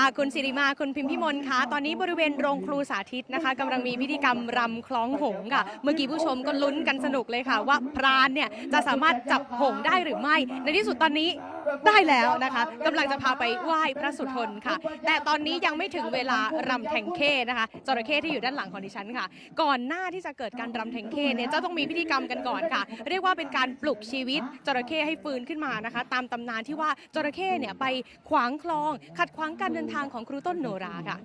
ค่ะคุณสิริมาคุณพิมพิมลคะตอนนี้บริเวณโรงครูสาธิตนะคะกำลังมีพิธีกรรมรำคล้องหงค่ะ เมื่อกี้ผู้ชมก็ลุ้นกันสนุกเลยค่ะ ว่าพรานเนี่ยจะสามารถจับหงได้หรือไม่ ในที่สุดตอนนี้ ได้แล้วนะคะกำลังจะพาไปไหว้พระสุทนค่ะ แต่ตอนนี้ยังไม่ถึงเวลารำแทงเข้นะคะจระเข้ที่อยู่ด้านหลังของดิฉันค่ะ ก่อนหน้าที่จะเกิดการรำแทงเข้เนี่ยจะต้องมีพิธีกรรมกันก่อนค่ะ เรียกว่าเป็นการปลุกชีวิตจระเข้ให้ฟื้นขึ้นมานะคะ ตามตำนานที่ว่าจระเข้เนี่ยไปขวางคลอง ขัดขวางการเดินทางของครูต้นโนราค่ะ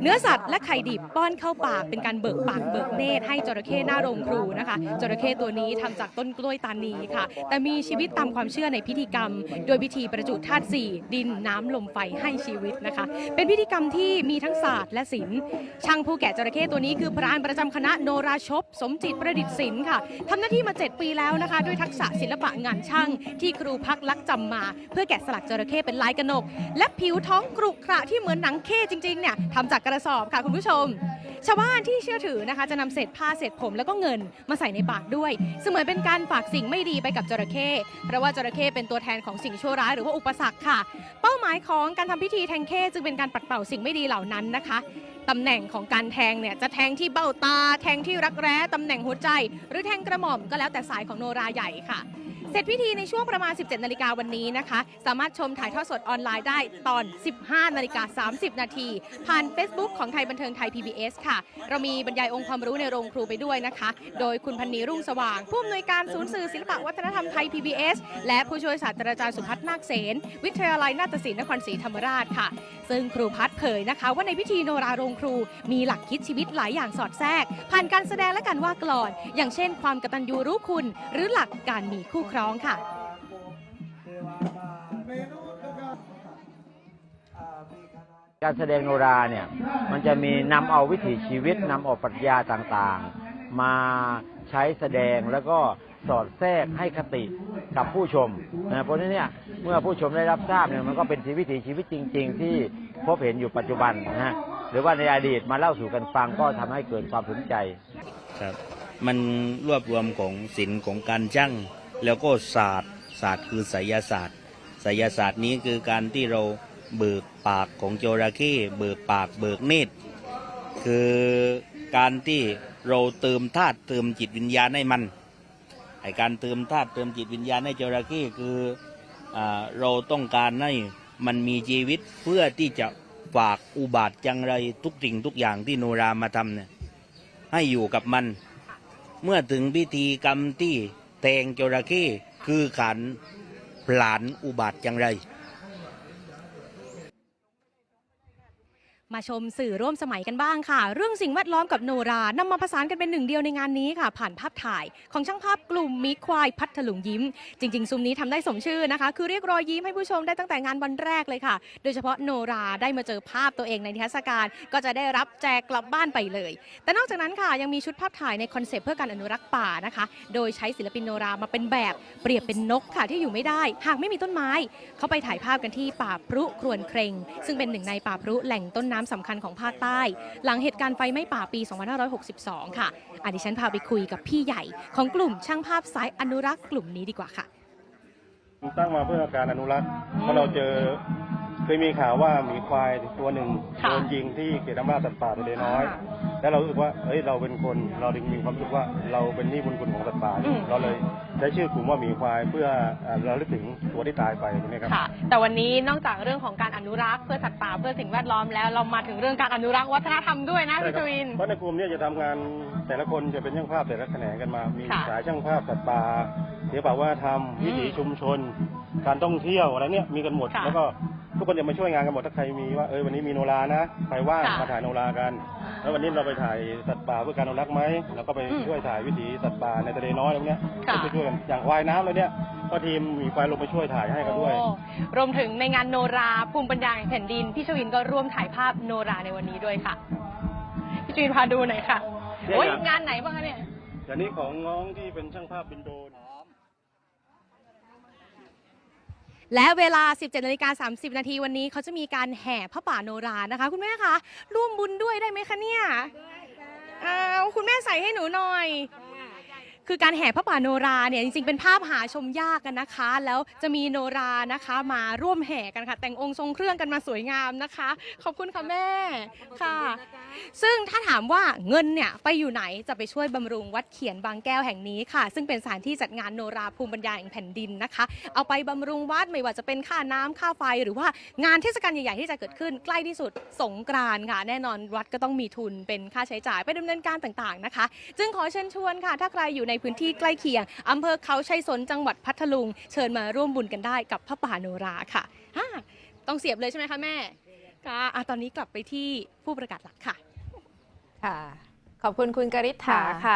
เนื้อสัตว์และไข่ดิบป้อนเข้าปากเป็นการเบิกปากเบิกเนตรให้จระเข้หน้าโรงครูนะคะจระเข้ตัวนี้ทำจากต้นกล้วยตานีค่ะ แต่มีชีวิตตามความเชื่อในพิธีกรรม โดยพิธีประจุธาตุสี่ดินน้ำลมไฟให้ชีวิตนะคะ เป็นพิธีกรรมที่มีทั้งศาสตร์และศิลป์ช่างผู้แกะจระเข้ตัวนี้คือพรานประจำคณะโนราชบสมจิตประดิษฐ์ศิลป์ค่ะทำหน้าที่มา 7 ปีแล้วนะคะ ด้วยทักษะศิลปะงานช่าง ที่ครูพักลักจำมา เพื่อแกะสลักจระเข้เป็นลายกระหนก และผิวท้องกรุขระที่เหมือนหนังเข้จริงๆเนี่ยทำจากกระสอบค่ะคุณผู้ชม ชาวบ้านที่เชื่อถือนะคะ จะนำเศษผ้าเศษผมแล้วก็เงินมาใส่ในปากด้วย เสมือนเป็นการฝากสิ่งไม่ดีไปกับจระเข้เพราะว่าจระเข้เป็นตัวแทนของสิ่งชั่วร้ายหรือว่าอุปสรรคค่ะ เป้าหมายของการทำพิธีแทงเข้จึงเป็นการปัดเป่าสิ่งไม่ดีเหล่านั้นนะคะตำแหน่งของการแทงเนี่ยจะแทงที่เบ้าตา แทงที่รักแร้ตำแหน่งหัวใจ หรือแทงกระหม่อมก็แล้วแต่สายของโนราใหญ่ค่ะ เสร็จพิธีในช่วงประมาณ 17 นาฬิกาวันนี้นะคะ สามารถชมถ่ายทอดสดออนไลน์ได้ตอน 15 นาฬิกา 30 นาที ผ่าน Facebook ของไทยบันเทิงไทย PBS ค่ะ เรามีบรรยายองค์ความรู้ในโรงครูไปด้วยนะคะ โดยคุณพันนีรุ่งสว่าง ผู้อำนวยการศูนย์สื่อศิลปะวัฒนธรรมไทย PBS และผู้ช่วยศาสตราจารย์สุพัฒน์นาคเสนวิทยาลัยนาฏศิลป์นครศรีธรรมราชค่ะ ซึ่งครูพัฒน์เผยนะคะ ว่าในพิธีโนราโรงครู มีหลักคิดชีวิตหลายอย่างสอดแทรก ผ่านการแสดงและการว่ากลอน อย่างเช่น ความกตัญญูรู้คุณ หรือหลักการมีคู่ครองค่ะการแสดงโนราเนี่ยมันจะมีนำเอาวิถีชีวิตนำเอาปรัชญาต่างๆ มาใช้แสดงแล้วก็สอดแทรกให้คติกับผู้ชมนะเพราะฉะนั้นเนี่ยเมื่อผู้ชมได้รับทราบเนี่ยมันก็เป็นชีวิตวิถีชีวิตจริง ๆ ที่พบเห็นอยู่ปัจจุบันนะฮะหรือว่าในอดีตมาเล่าสู่กันฟังก็ทำให้เกิดความสนใจครับมันรวบรวมของศิลป์ของการช่าง แล้วก็ศาสตร์ศาสตร์คือไสยศาสตร์ไสยศาสตร์นี้คือการที่เราเบิกปากของจระเข้เบิกปากเบิกเนตรคือการที่เราเติมธาตุเติมจิตวิญญาณให้มันไอการเติมธาตุเติมจิตวิญญาณให้จระเข้คืออเราต้องการให้มันมีชีวิตเพื่อที่จะฝากอุบาทจังไรทุกสิ่งทุกอย่างที่โนรามาทำเนี่ยให้อยู่กับมัน เมื่อถึงพิธีกรรมที่ แทงจระเข้คือขันผลานอุบัติอย่างไร มาชมสื่อร่วมสมัยกันบ้างค่ะ เรื่องสิ่งแวดล้อมกับโนรานำมาประสานกันเป็นหนึ่งเดียวในงานนี้ค่ะ ผ่านภาพถ่ายของช่างภาพกลุ่มมิควายพัทลุงยิ้ม จริง ๆ ซุ้มนี้ทำได้สมชื่อนะคะ คือเรียกรอยยิ้มให้ผู้ชมได้ตั้งแต่งานวันแรกเลยค่ะ โดยเฉพาะโนราได้มาเจอภาพตัวเองในนิทรรศการ ก็จะได้รับแจกกลับบ้านไปเลย แต่นอกจากนั้นค่ะยังมีชุดภาพถ่ายในคอนเซปต์เพื่อการอนุรักษ์ป่านะคะ โดยใช้ศิลปินโนรามาเป็นแบบเปรียบเป็นนกค่ะที่อยู่ไม่ได้ หากไม่มีต้นไม้ เขาไปถ่ายภาพกันที่ป่าพรุครวนเครงซึ่งเป็นหนึ่งในป่าพรุแหล่งต้นน้ำสำคัญของภาคใต้ หลังเหตุการณ์ไฟไหม้ป่าปี 2562 ค่ะอันดิฉันพาไปคุยกับพี่ใหญ่ของกลุ่มช่างภาพสายอนุรักษ์กลุ่มนี้ดีกว่าค่ะ ตั้งมาเพื่อการอนุรักษ์เพราะเราเจอ เคยมีข่าวว่าหมีควายตัวหนึ่งค่ะ โดนยิงที่เขตอำนาจสัตว์ป่าทะเลน้อย แล้วเรารู้สึกว่าเอ้ยเราเป็นคนเราดึงมีความรู้สึกว่าเราเป็นหนี้บุญคุณของสัตว์ป่าอืม เราเลยใช้ชื่อกลุ่มว่าหมีควายเพื่อเอ่อเราลึกถึงตัวที่ตายไปตรงนี้ครับ ค่ะ แต่วันนี้นอกจากเรื่องของการอนุรักษ์เพื่อสัตว์ป่าเพื่อสิ่งแวดล้อมแล้วเรามาถึงเรื่องการอนุรักษ์วัฒนธรรมด้วยนะใช่พี่คจรับวิน เพราะในกลุ่มเนี้จะทำงานแต่ละคนจะเป็นช่างภาพแต่ละแขนงกันมา มีค่ะสายช่างภาพสัตว์ป่าศิลปะวัฒนธรรมอืมวิถีชุมชน การท่องเที่ยวอะไรเนี่ยมีกันหมด ค่ะแล้วก็ ทุกคนจะมาช่วยงานกันหมดถ้าใครมีว่าเออวันนี้มีโนรานะใครว่างค่ะมาถ่ายโนรากัน แล้ววันนี้เราไปถ่ายสัตว์ป่าเพื่อการอนุรักษ์ไหมเราก็ไปอืมช่วยถ่ายวิถีสัตว์ป่าในทะเลน้อยตรงเนี้ยค่ะ ไปช่วยกันอย่างควายน้ำเลยเนี่ยก็ทีมมีควายลงไปช่วยถ่ายให้กันด้วย โอ้รวมถึงในงานโนราภูมิปัญญาแห่งแผ่นดิน พี่ชวินก็ร่วมถ่ายภาพโนราในวันนี้ด้วยค่ะ พี่ชวินพาดูหน่อยค่ะเนี่ยโอ้ยอย่างงานไหนบ้างคะเนี่ยอย่างนี้ของน้องที่เป็นช่างภาพบินโดรน และเวลา 17นาฬิกา30 นาทีวันนี้เขาจะมีการแห่พระป่าโนรานะคะ คุณแม่คะร่วมบุญด้วยได้ไหมคะเนี่ยอ้าวคุณแม่ใส่ให้หนูหน่อย คือการแห่พระป่าโนราเนี่ยจริงๆเป็นภาพหาชมยากกันนะคะ แล้วจะมีโนรานะคะมาร่วมแห่กันค่ะ แต่งองค์ทรงเครื่องกันมาสวยงามนะคะ ขอบคุณค่ะแม่ค่ะ ซึ่งถ้าถามว่าเงินเนี่ยไปอยู่ไหนจะไปช่วยบำรุงวัดเขียนบางแก้วแห่งนี้ค่ะ ซึ่งเป็นสถานที่จัดงานโนราภูมิปัญญาแห่งแผ่นดินนะคะ เอาไปบำรุงวัดไม่ว่าจะเป็นค่าน้ำค่าไฟ หรือว่างานเทศกาลใหญ่ๆที่จะเกิดขึ้นใกล้ที่สุดสงกรานต์ค่ะ แน่นอนวัดก็ต้องมีทุนเป็นค่าใช้จ่ายไปดำเนินการต่างๆนะคะ จึงขอเชิญชวนค่ะ ถ้าใครอยู่ในพื้นที่ใกล้เคียงอำเภอเขาชัยสนจังหวัดพัทลุง เชิญมาร่วมบุญกันได้กับพระป่าโนราค่ะฮะต้องเสียบเลยใช่ไหมคะแม่ค่ะตอนนี้กลับไปที่ผู้ประกาศหลักค่ะ ค่ะ ขอบคุณคุณกริษฐาค่ะ